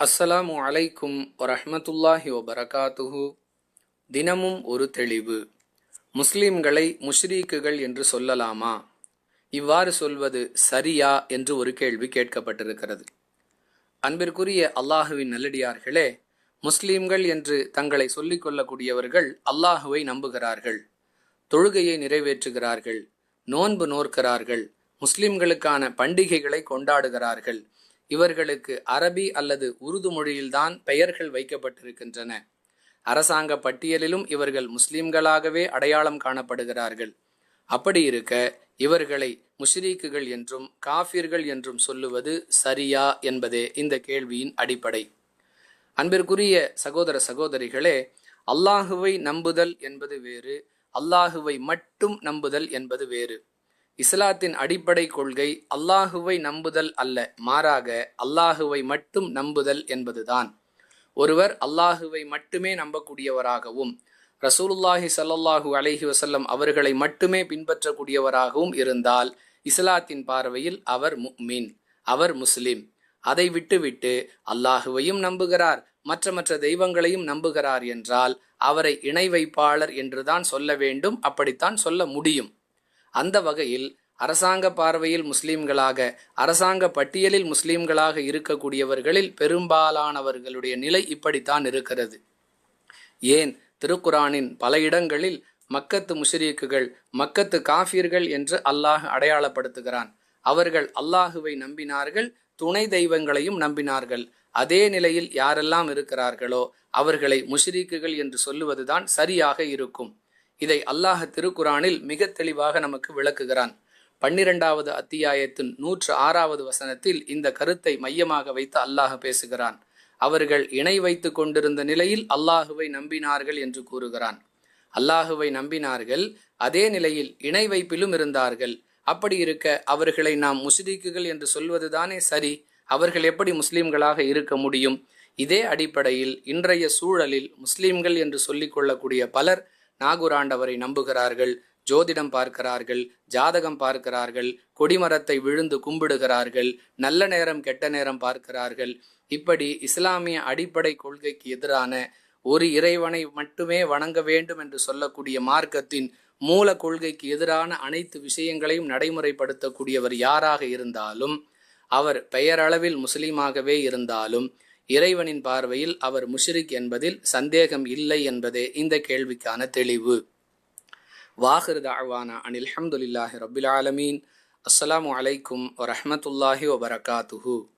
அஸ்ஸலாமு அலைக்கும் வரஹமத்துல்லாஹி வபரகாத்துஹு. தினமும் ஒரு தெளிவு. முஸ்லிம்களை முஷ்ரீக்குகள் என்று சொல்லலாமா? இவ்வாறு சொல்வது சரியா என்று ஒரு கேள்வி கேட்கப்பட்டிருக்கிறது. அன்பிற்குரிய அல்லாஹுவின் நல்லடியார்களே முஸ்லிம்கள் என்று தங்களை சொல்லிக் கொள்ளக்கூடியவர்கள் அல்லாஹுவை நம்புகிறார்கள். தொழுகையை நிறைவேற்றுகிறார்கள் நோன்பு நோற்கிறார்கள் முஸ்லிம்களுக்கான பண்டிகைகளை கொண்டாடுகிறார்கள் இவர்களுக்கு அரபி அல்லது உருது மொழியில்தான் பெயர்கள் வைக்கப்பட்டிருக்கின்றன. அரசாங்க பட்டியலிலும் இவர்கள் முஸ்லிம்களாகவே அடையாளம் காணப்படுகிறார்கள். அப்படி இருக்க இவர்களை முஷ்ரீக்குகள் என்றும் காஃபிர்கள் என்றும் சொல்லுவது சரியா என்பதே இந்த கேள்வியின் அடிப்படை. அன்பிற்குரிய சகோதர சகோதரிகளே அல்லாஹுவை நம்புதல் என்பது வேறு அல்லாஹுவை மட்டும் நம்புதல் என்பது வேறு. இஸ்லாத்தின் அடிப்படை கொள்கை அல்லாஹுவை நம்புதல் அல்ல மாறாக அல்லாஹுவை மட்டும் நம்புதல் என்பதுதான். ஒருவர் அல்லாஹுவை மட்டுமே நம்பக்கூடியவராகவும் ரசூலுல்லாஹி சல்லாஹூ அலஹி வசல்லம் அவர்களை மட்டுமே பின்பற்றக்கூடியவராகவும் இருந்தால் இஸ்லாத்தின் பார்வையில் அவர் முக்மீன் அவர் முஸ்லிம். அதை விட்டுவிட்டு அல்லாஹுவையும் நம்புகிறார் மற்ற மற்ற தெய்வங்களையும் நம்புகிறார் என்றால் அவரை இணை வைப்பாளர் என்றுதான் சொல்ல வேண்டும் அப்படித்தான் சொல்ல முடியும். அந்த வகையில் அரசாங்க பார்வையில் முஸ்லீம்களாக அரசாங்க பட்டியலில் முஸ்லீம்களாக இருக்கக்கூடியவர்களில் பெரும்பாலானவர்களுடைய நிலை இப்படித்தான் இருக்கிறது. ஏன்? திருக்குரானின் பல இடங்களில் மக்கத்து முஷரீக்குகள் மக்கத்து காஃபியர்கள் என்று அல்லாஹ் அடையாளப்படுத்துகிறான். அவர்கள் அல்லாஹுவை நம்பினார்கள் துணை தெய்வங்களையும் நம்பினார்கள். அதே நிலையில் யாரெல்லாம் இருக்கிறார்களோ அவர்களை முஷரீக்குகள் என்று சொல்லுவதுதான் சரியாக இருக்கும். இதை அல்லாஹ் திருக்குரானில் மிக தெளிவாக நமக்கு விளக்குகிறான். பன்னிரெண்டாவது அத்தியாயத்தின் நூற்று ஆறாவது வசனத்தில் இந்த கருத்தை மையமாக வைத்து அல்லாஹ் பேசுகிறான். அவர்கள் இணை வைத்து கொண்டிருந்த நிலையில் அல்லாஹுவை நம்பினார்கள் என்று கூறுகிறான். அல்லாஹுவை நம்பினார்கள் அதே நிலையில் இணை வைப்பிலும் இருந்தார்கள். அப்படி இருக்க அவர்களை நாம் முஸ்லீக்குகள் என்று சொல்வதுதானே சரி அவர்கள் எப்படி முஸ்லிம்களாக இருக்க முடியும்? இதே அடிப்படையில் இன்றைய சூழலில் முஸ்லிம்கள் என்று சொல்லிக் கொள்ளக்கூடிய பலர் நாகுராண்டவரை நம்புகிறார்கள் ஜோதிடம் பார்க்கிறார்கள் ஜாதகம் பார்க்கிறார்கள் கொடிமரத்தை விழுந்து கும்பிடுகிறார்கள் நல்ல நேரம் கெட்ட நேரம் பார்க்கிறார்கள். இப்படி இஸ்லாமிய அடிப்படை கொள்கைக்கு எதிரான ஒரு இறைவனை மட்டுமே வணங்க வேண்டும் என்று சொல்லக்கூடிய மார்க்கத்தின் மூல கொள்கைக்கு எதிரான அனைத்து விஷயங்களையும் நடைமுறைப்படுத்தக்கூடியவர் யாராக இருந்தாலும் அவர் பெயரளவில் முஸ்லீமாகவே இருந்தாலும் இறைவனின் பார்வையில் அவர் முஷ்ரிக் என்பதில் சந்தேகம் இல்லை என்பதே இந்த கேள்விக்கான தெளிவு. வாஹிர் தாழ்வானா அனில் அஹமதுல்லாஹி ரபில் ஆலமீன். அஸ்ஸலாமு அலைக்கும் வரமத்துல்லாஹி வபரகாத்துஹூ.